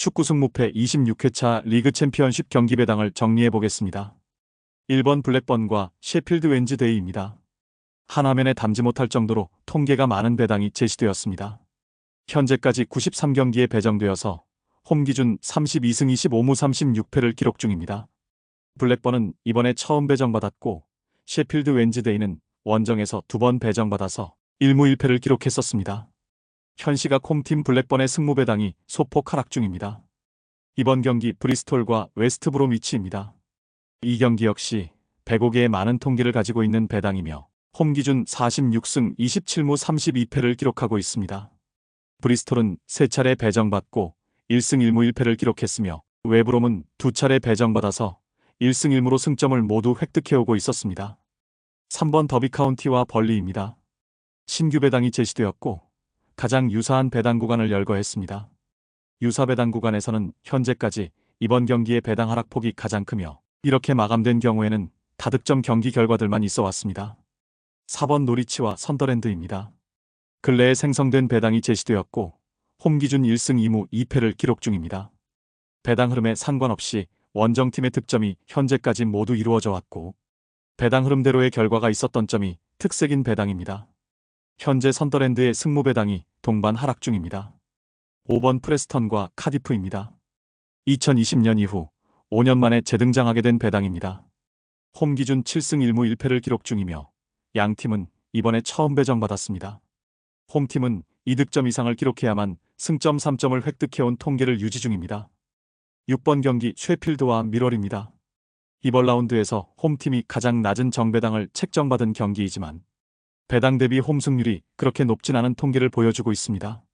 축구 승무패 26회차 리그 챔피언십 경기 배당을 정리해 보겠습니다. 1번 블랙번과 셰필드 웬즈데이입니다. 한 화면에 담지 못할 정도로 통계가 많은 배당이 제시되었습니다. 현재까지 93경기에 배정되어서 홈 기준 32승 25무 36패를 기록 중입니다. 블랙번은 이번에 처음 배정받았고 셰필드 웬즈데이는 원정에서 두 번 배정받아서 1무 1패를 기록했었습니다. 현 시각 홈팀 블랙번의 승무 배당이 소폭 하락 중입니다. 이번 경기 브리스톨과 웨스트브롬 위치입니다. 이 경기 역시 105개의 많은 통계를 가지고 있는 배당이며 홈 기준 46승 27무 32패를 기록하고 있습니다. 브리스톨은 세 차례 배정받고 1승 1무 1패를 기록했으며 웨브롬은 두 차례 배정받아서 1승 1무로 승점을 모두 획득해오고 있었습니다. 3번 더비 카운티와 벌리입니다. 신규 배당이 제시되었고 가장 유사한 배당 구간을 열거했습니다. 유사 배당 구간에서는 현재까지 이번 경기의 배당 하락폭이 가장 크며 이렇게 마감된 경우에는 다득점 경기 결과들만 있어 왔습니다. 4번 노리치와 선더랜드입니다. 근래에 생성된 배당이 제시되었고 홈 기준 1승 2무 2패를 기록 중입니다. 배당 흐름에 상관없이 원정팀의 득점이 현재까지 모두 이루어져 왔고 배당 흐름대로의 결과가 있었던 점이 특색인 배당입니다. 현재 선더랜드의 승무 배당이 동반 하락 중입니다. 5번 프레스턴과 카디프입니다. 2020년 이후 5년 만에 재등장하게 된 배당입니다. 홈 기준 7승 1무 1패를 기록 중이며 양 팀은 이번에 처음 배정받았습니다. 홈팀은 2득점 이상을 기록해야만 승점 3점을 획득해온 통계를 유지 중입니다. 6번 경기 쉐필드와 미럴입니다. 이번 라운드에서 홈팀이 가장 낮은 정배당을 책정받은 경기이지만 배당 대비 홈 승률이 그렇게 높진 않은 통계를 보여주고 있습니다.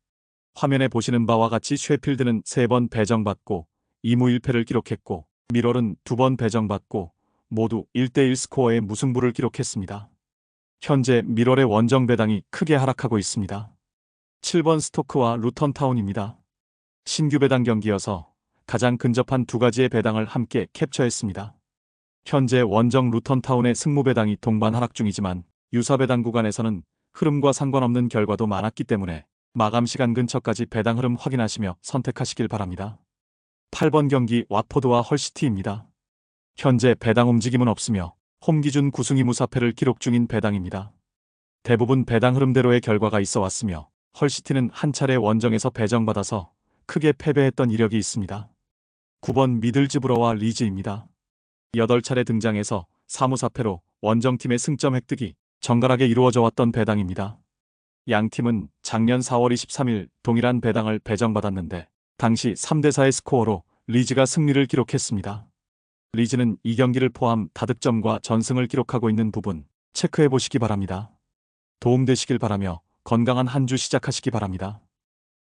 화면에 보시는 바와 같이 쉐필드는 3번 배정받고 2무 1패를 기록했고 미럴은 2번 배정받고 모두 1대1 스코어의 무승부를 기록했습니다. 현재 미럴의 원정 배당이 크게 하락하고 있습니다. 7번 스토크와 루턴타운입니다. 신규 배당 경기여서 가장 근접한 두 가지의 배당을 함께 캡처했습니다. 현재 원정 루턴타운의 승무 배당이 동반 하락 중이지만 유사 배당 구간에서는 흐름과 상관없는 결과도 많았기 때문에 마감 시간 근처까지 배당 흐름 확인하시며 선택하시길 바랍니다. 8번 경기 와포드와 헐시티입니다. 현재 배당 움직임은 없으며 홈 기준 9승 2무 4패를 기록 중인 배당입니다. 대부분 배당 흐름대로의 결과가 있어 왔으며 헐시티는 한 차례 원정에서 배정받아서 크게 패배했던 이력이 있습니다. 9번 미들즈브러와 리즈입니다. 8차례 등장해서 3무 4패로 원정팀의 승점 획득이 정갈하게 이루어져 왔던 배당입니다. 양 팀은 작년 4월 23일 동일한 배당을 배정받았는데 당시 3대4의 스코어로 리즈가 승리를 기록했습니다. 리즈는 이 경기를 포함 다득점과 전승을 기록하고 있는 부분 체크해 보시기 바랍니다. 도움되시길 바라며 건강한 한 주 시작하시기 바랍니다.